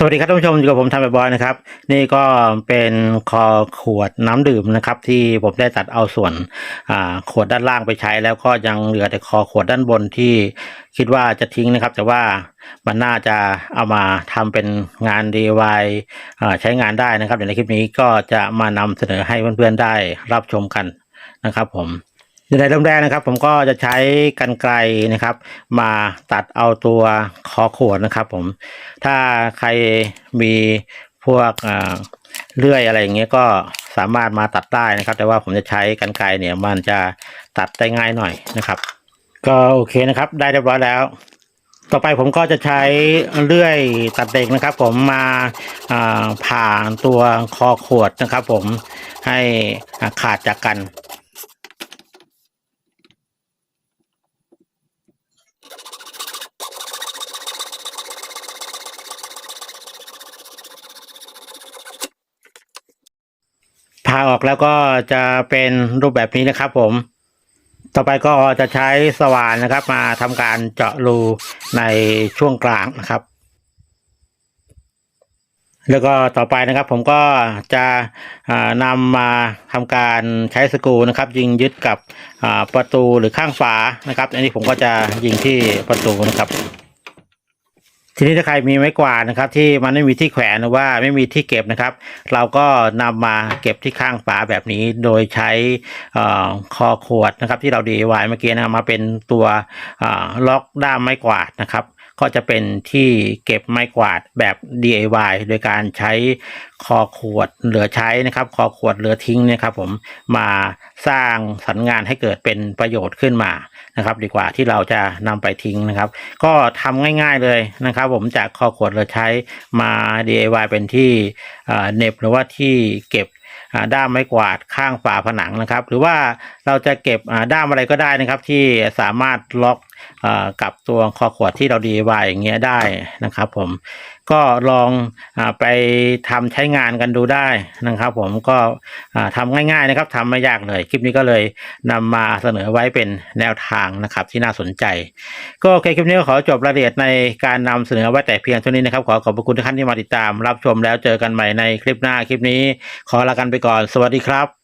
สวัสดีครับท่านผู้ชมอยู่กับผมทำแบบบอยนะครับ นี่ก็เป็นคอขวดน้ำดื่มนะครับ ที่ผมได้ตัดเอาส่วนขวดด้านล่างไปใช้ แล้วก็ยังเหลือแต่คอขวดด้านบนที่คิดว่าจะทิ้งนะครับ แต่ว่ามันน่าจะเอามาทำเป็นงาน DIY อ่าใช้งานได้นะครับเดี๋ยวในคลิปนี้ก็จะมานำเสนอให้เพื่อนๆได้รับชมกันนะครับผม ในเริ่มแรกนะครับ ผมก็จะใช้กันไกลนะครับ มาตัดเอาตัวคอขวดนะครับ ผมถ้าใครมีพวกเลื่อยอะไรอย่างเงี้ยก็สามารถมาตัดได้นะครับ แต่ว่าผมจะใช้กันไกรเนี่ยมันจะตัดได้ง่ายหน่อยนะครับ ก็โอเคนะครับ ได้เรียบร้อยแล้ว ต่อไปผมก็จะใช้เลื่อยตัดเหล็กนะครับ ผมมาอ่าผ่าตัวคอขวดนะครับ ผมให้ขาดจากกัน ผ่าออกแล้วก็จะเป็นรูปแบบนี้นะครับผม ต่อไปก็จะใช้สว่านนะครับ มาทำการเจาะรูในช่วงกลางนะครับ แล้วก็ต่อไปนะครับ ผมก็จะนำมาทำการใช้สกรูนะครับ ยิงยึดกับประตูหรือข้างฝานะครับ อันนี้ผมก็จะยิงที่ประตูนะครับ ทีนี้ถ้าใครมีไม้กวาดนะครับ ที่มันไม่มีที่แขวนหรือว่าไม่มีที่เก็บนะครับ เราก็นำมาเก็บที่ข้างฝาแบบนี้ โดยใช้คอขวดนะครับ ที่เราดีไว้เมื่อกี้นะมาเป็นตัวล็อกด้ามไม้กวาดนะครับ ก็จะเป็นที่เก็บไม้กวาดแบบ DIY โดยการใช้คอขวดเหลือใช้นะครับ คอขวดเหลือทิ้งเนะครับ ผมมาสร้างสรรค์งานให้เกิดเป็นประโยชน์ขึ้นมานะครับ ดีกว่าที่เราจะนำไปทิ้งนะครับ ก็ทำง่าย ๆเลยนะครับ ผมจากคอขวดเหลือใช้มา DIY เป็นที่เน็บหรือว่าที่เก็บด้ามไม้กวาดข้างฝาผนังนะครับ หรือว่า เราจะเก็บด้ามอะไรก็ได้นะครับ ที่สามารถล็อกอกับตัวคอขวดที่เราดีไวอย่างเงี้ยได้นะครับผมก็ลองอไปทำใช้งานกันดูได้นะครับ ผมก็อ่าทำง่าย ๆนะครับทำไม่ยากเลย คลิปนี้ก็เลยนำมาเสนอไว้เป็นแนวทางนะครับที่น่าสนใจ ก็โอเคคลิปนี้ก็ขอจบรายละเอียดในการนำเสนอไว้แต่เพียงเท่านี้นะครับ ขอขอบพระคุณทุกท่านที่มาติดตาม รับชมแล้วเจอกันใหม่ในคลิปหน้าคลิปนี้ ขอลากันไปก่อน สวัสดีครับ